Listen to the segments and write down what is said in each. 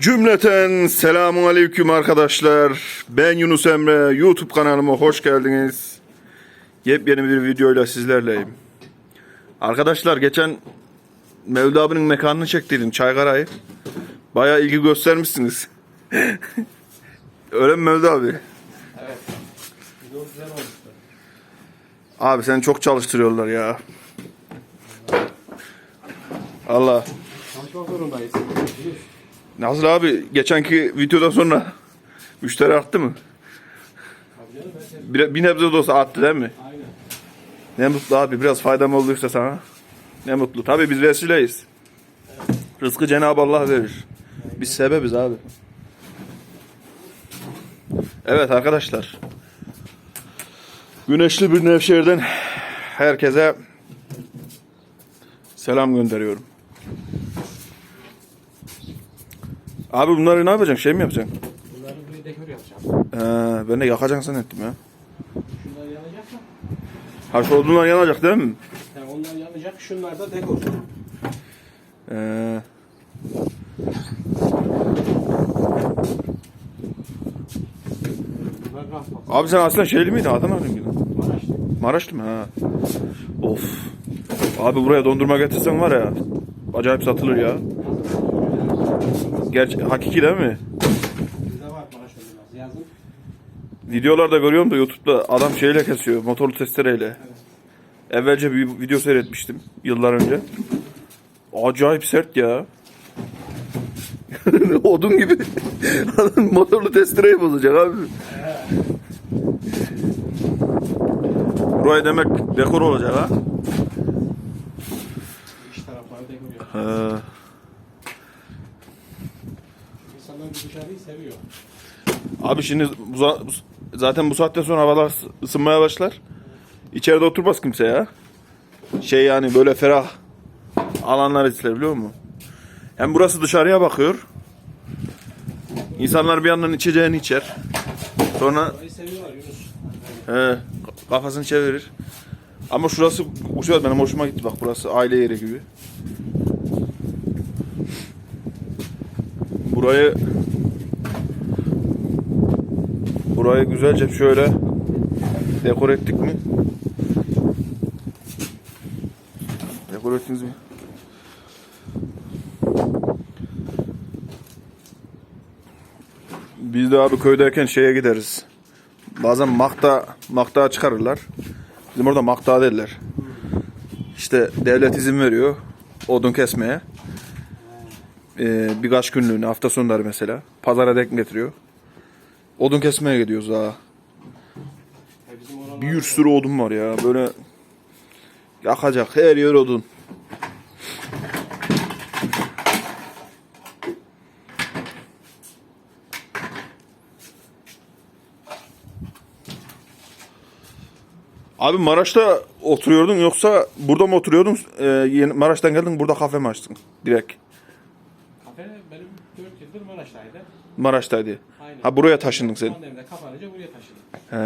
Cümleten selamun aleyküm arkadaşlar. Ben Yunus Emre. YouTube kanalıma hoş geldiniz. Yepyeni bir videoyla sizlerleyim. Arkadaşlar geçen Mevlüt abinin mekanını çektiydim Çaykara'yı. Bayağı ilgi göstermişsiniz. Öyle mi Mevlüt abi? Evet. Abi seni çok çalıştırıyorlar ya. Allah. Çalışmak zorundayız. Nasıl abi? Geçenki videodan sonra müşteri arttı mı? Bir, bir nebze de olsa arttı değil mi? Aynen. Ne mutlu abi. Biraz faydam olduysa sana. Ne mutlu. Tabii biz vesileyiz. Rızkı Cenab-ı Allah verir. Biz sebebiz abi. Evet arkadaşlar. Güneşli bir Nevşehir'den herkese selam gönderiyorum. Abi bunları ne yapacaksın? Şey mi yapacaksın? Bunları buraya dekor yapacağım. Ee, ben de yakacaksın zannettim ya. Şunlar yanacak mı? Ha şu odunlar yanacak değil mi? Yani onlar yanacak. Şunlar da dekor. Ee, Bunlar kahvaltı. abi sen aslında şeyli miydin? Adana miydin? Maraş'ta. Maraşlı mı? Ha. Of. Abi buraya dondurma getirsen var ya. Acayip satılır ya. Gerçi hakiki değil mi? Videolarda görüyorum da YouTube'da adam şeyle kesiyor. Motorlu testereyle. Evvelce bir video seyretmiştim. Yıllar önce. Acayip sert ya. Odun gibi. Adam motorlu testereyi bozacak abi. Buraya demek dekor olacak ha. İç tarafları dekor yapacağım. Ee, İnsanlar bu dışarıyı seviyor. Abi şimdi bu bu- zaten bu saatten sonra havalar ısı- ısınmaya başlar. İçeride oturmaz kimse ya. Şey yani böyle ferah alanlar ister biliyor musun? Hem burası dışarıya bakıyor. İnsanlar bir yandan içeceğini içer. Sonra he, kafasını çevirir. Ama şurası güzel benim hoşuma gitti bak burası aile yeri gibi. Burayı Burayı güzelce şöyle dekor ettik mi? Dekor ettiniz mi? Biz de abi köydeyken şeye gideriz. Bazen makta makta çıkarırlar. Bizim orada makta derler. İşte devlet izin veriyor odun kesmeye. Ee, birkaç günlüğüne hafta sonları mesela. Pazara denk getiriyor. Odun kesmeye gidiyoruz daha. Bir sürü odun var ya böyle yakacak her yer odun. Abi Maraş'ta oturuyordun yoksa burada mı oturuyordun? Ee, Maraş'tan geldin burada kafe mi açtın? Direkt. Kafe benim 4 yıldır Maraş'taydı. Maraş'taydı. Aynen. Ha buraya taşındın sen. Pandemide kapanınca buraya taşındım. He.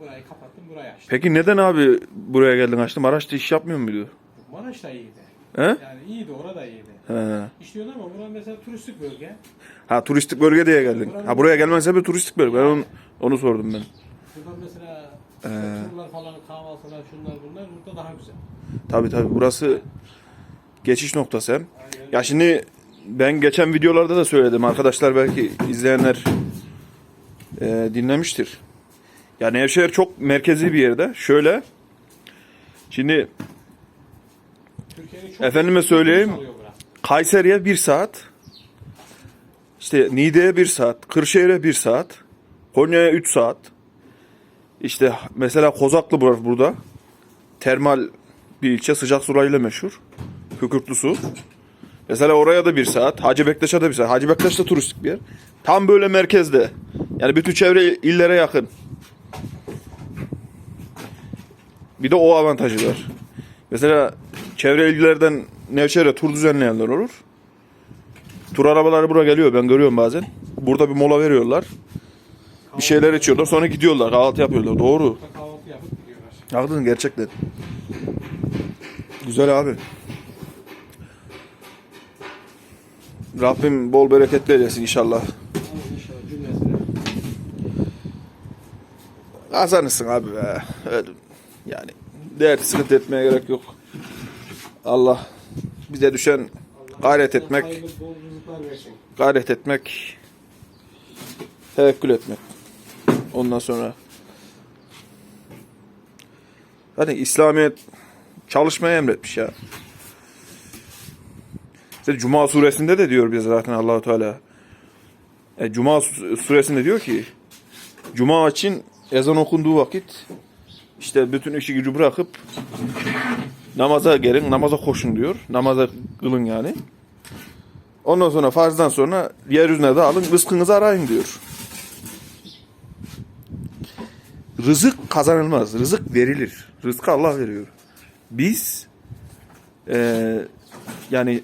Burayı kapattım, burayı açtım. Peki neden abi buraya geldin açtın? Maraş'ta iş yapmıyor muydu? Maraş da iyiydi. He? Yani iyiydi, orada iyiydi. He. İşliyordu ama burası mesela turistik bölge. Ha turistik bölge diye geldin. Ha buraya gelmen sebebi turistik bölge. Ben onu, onu sordum ben. Burada mesela Ee. işte turlar falan, kahvaltılar, şunlar bunlar burada daha güzel. Tabi tabi burası geçiş noktası hem. Aynen. Ya şimdi ben geçen videolarda da söyledim. Arkadaşlar belki izleyenler e, dinlemiştir. Ya Nevşehir çok merkezi bir yerde. Şöyle. Şimdi Efendime söyleyeyim. Kayseri'ye bir saat. İşte Niğde'ye bir saat. Kırşehir'e bir saat. Konya'ya 3 saat. İşte mesela Kozaklı burada. Termal bir ilçe sıcak sularıyla meşhur. Kükürtlü su. Mesela oraya da bir saat. Hacı Bektaş'a da bir saat. Hacı Bektaş da turistik bir yer. Tam böyle merkezde. Yani bütün çevre illere yakın. Bir de o avantajı var. Mesela çevre illerden Nevşehir'e tur düzenleyenler olur. Tur arabaları buraya geliyor ben görüyorum bazen. Burada bir mola veriyorlar. Bir şeyler içiyorlar sonra gidiyorlar kahvaltı yapıyorlar. Doğru. Kahvaltı yapıp gidiyorlar. Haklısın gerçekten. Güzel abi. Rabbim bol bereketli eylesin inşallah. Kazanırsın abi be. Öyle. Yani değer sıkıntı etmeye gerek yok. Allah bize düşen gayret etmek, gayret etmek, tevekkül etmek. Ondan sonra Zaten İslamiyet çalışmaya emretmiş ya. İşte Cuma suresinde de diyor bize zaten Allahu Teala. E, Cuma su- suresinde diyor ki Cuma için ezan okunduğu vakit işte bütün işi gücü bırakıp namaza gelin, namaza koşun diyor. Namaza kılın yani. Ondan sonra farzdan sonra yeryüzüne de alın, rızkınızı arayın diyor. Rızık kazanılmaz, rızık verilir. Rızkı Allah veriyor. Biz eee, yani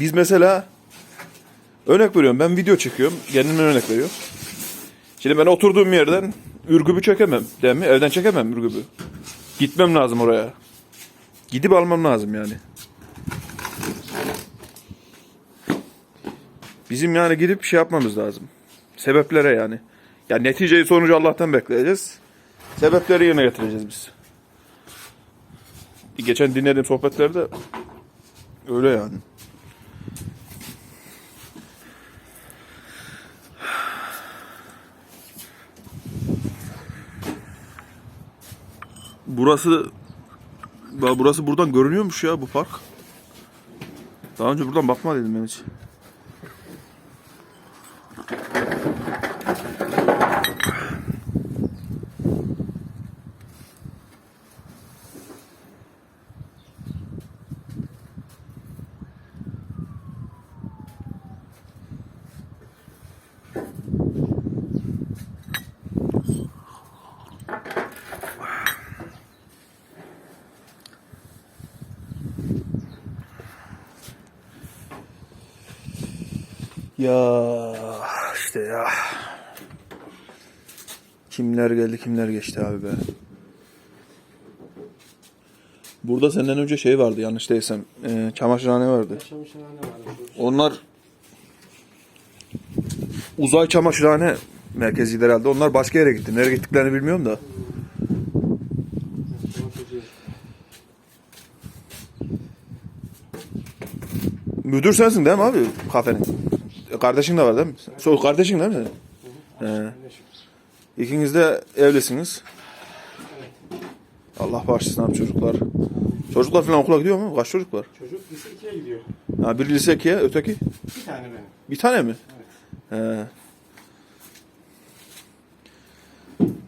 biz mesela örnek veriyorum ben video çekiyorum. Kendimden örnek veriyorum. Şimdi ben oturduğum yerden ürgübü çekemem değil mi? Evden çekemem ürgübü. Gitmem lazım oraya. Gidip almam lazım yani. Bizim yani gidip şey yapmamız lazım. Sebeplere yani. Ya neticeyi sonucu Allah'tan bekleyeceğiz. Sebepleri yerine getireceğiz biz. Geçen dinlediğim sohbetlerde öyle yani. Burası burası buradan görünüyormuş ya bu park. Daha önce buradan bakmadıydım ben hiç. Ya işte ya. Kimler geldi kimler geçti abi be. Burada senden önce şey vardı yanlış değilsem. E, çamaşırhane vardı. Yaşamış ne varmış. Onlar uzay çamaşırhane merkeziydi herhalde. Onlar başka yere gitti. Nereye gittiklerini bilmiyorum da. Müdür sensin değil mi abi kafenin? Kardeşin de var değil mi? So, kardeşin değil mi senin? He. İkiniz de evlisiniz. Allah bağışlasın abi çocuklar. Çocuklar falan okula gidiyor mu? Kaç çocuk var? Çocuk lise 2'ye gidiyor. Ha, biri lise 2'ye, öteki? Bir tane benim. Bir tane mi? He.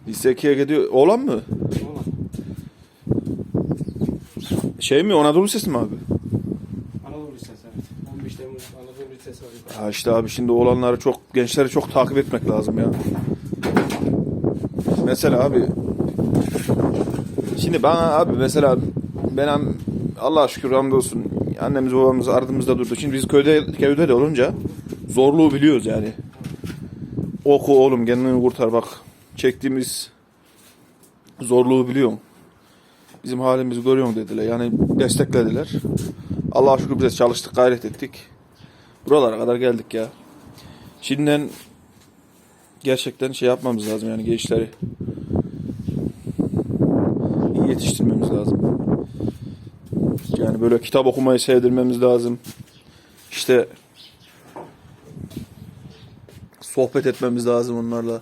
Lise 2'ye gidiyor. Oğlan mı? Oğlan. Şey mi? Anadolu Lisesi mi abi? Anadolu Lisesi evet. 15 Temmuz Anadolu Ha işte abi şimdi oğlanları çok, gençleri çok takip etmek lazım ya. Mesela abi Şimdi bana abi mesela benim Allah'a şükür hamdolsun annemiz babamız ardımızda durdu. Şimdi biz köyde köyde de olunca zorluğu biliyoruz yani. Oku oğlum kendini kurtar bak. Çektiğimiz zorluğu biliyorum. Bizim halimizi görüyorsun dediler. Yani desteklediler. Allah'a şükür biz çalıştık, gayret ettik. Buralara kadar geldik ya. Şimdiden gerçekten şey yapmamız lazım yani gençleri iyi yetiştirmemiz lazım. Yani böyle kitap okumayı sevdirmemiz lazım. İşte sohbet etmemiz lazım onlarla.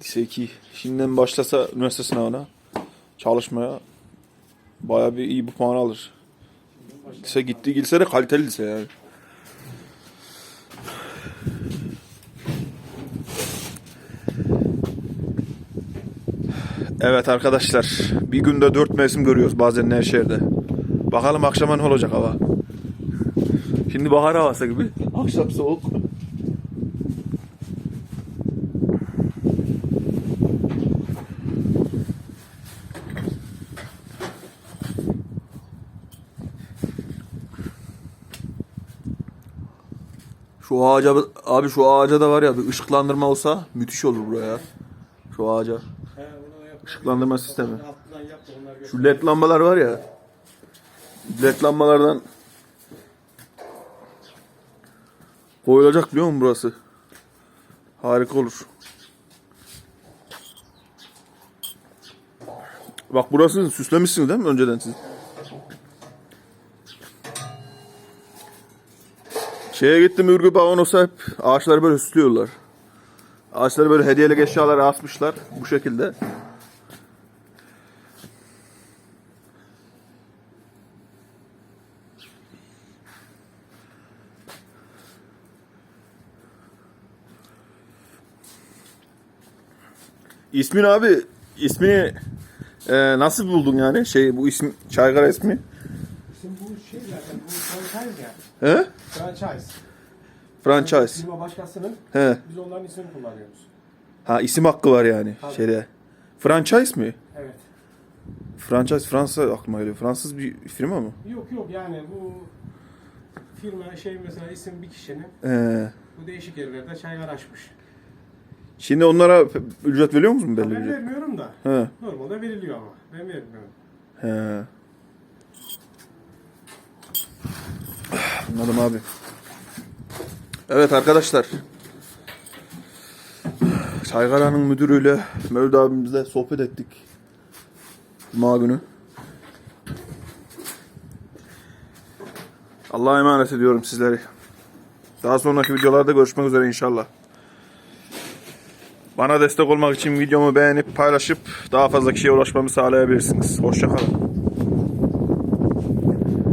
Lise 2 şimdiden başlasa üniversite sınavına çalışmaya bayağı bir iyi bir puan alır. Lise gitti gitse de kaliteli lise yani. Evet arkadaşlar bir günde dört mevsim görüyoruz bazen Nevşehir'de. Bakalım akşama ne olacak hava. Şimdi bahar havası gibi. Akşam soğuk. Şu ağaca abi şu ağaca da var ya bir ışıklandırma olsa müthiş olur buraya. Şu ağaca. Işıklandırma sistemi. Şu led lambalar var ya. Led lambalardan koyulacak biliyor musun burası? Harika olur. Bak burasını süslemişsiniz değil mi önceden siz? Şeye gittim Ürgüp Avanos'a hep ağaçları böyle süslüyorlar. Ağaçları böyle hediyelik eşyalara asmışlar bu şekilde. İsmin abi ismini e, nasıl buldun yani? Şey bu isim Çaygara ismi. Şimdi bu şey zaten bu franchise ya. He? Franchise. Franchise. Firma başkasının He. biz onların ismini kullanıyoruz. Ha isim hakkı var yani Tabii. şeyde. Franchise mi? Evet. Franchise Fransa aklıma geliyor. Fransız bir firma mı? Yok yok yani bu firma şey mesela isim bir kişinin He. bu değişik yerlerde çaylar açmış. Şimdi onlara ücret veriyor musun belli ben ücret? vermiyorum da He. normalde veriliyor ama ben vermiyorum. He. Anladım abi. Evet arkadaşlar. Çaygara'nın müdürüyle Mevlüt abimizle sohbet ettik. Cuma günü. Allah'a emanet ediyorum sizleri. Daha sonraki videolarda görüşmek üzere inşallah. Bana destek olmak için videomu beğenip paylaşıp daha fazla kişiye ulaşmamı sağlayabilirsiniz. Hoşçakalın.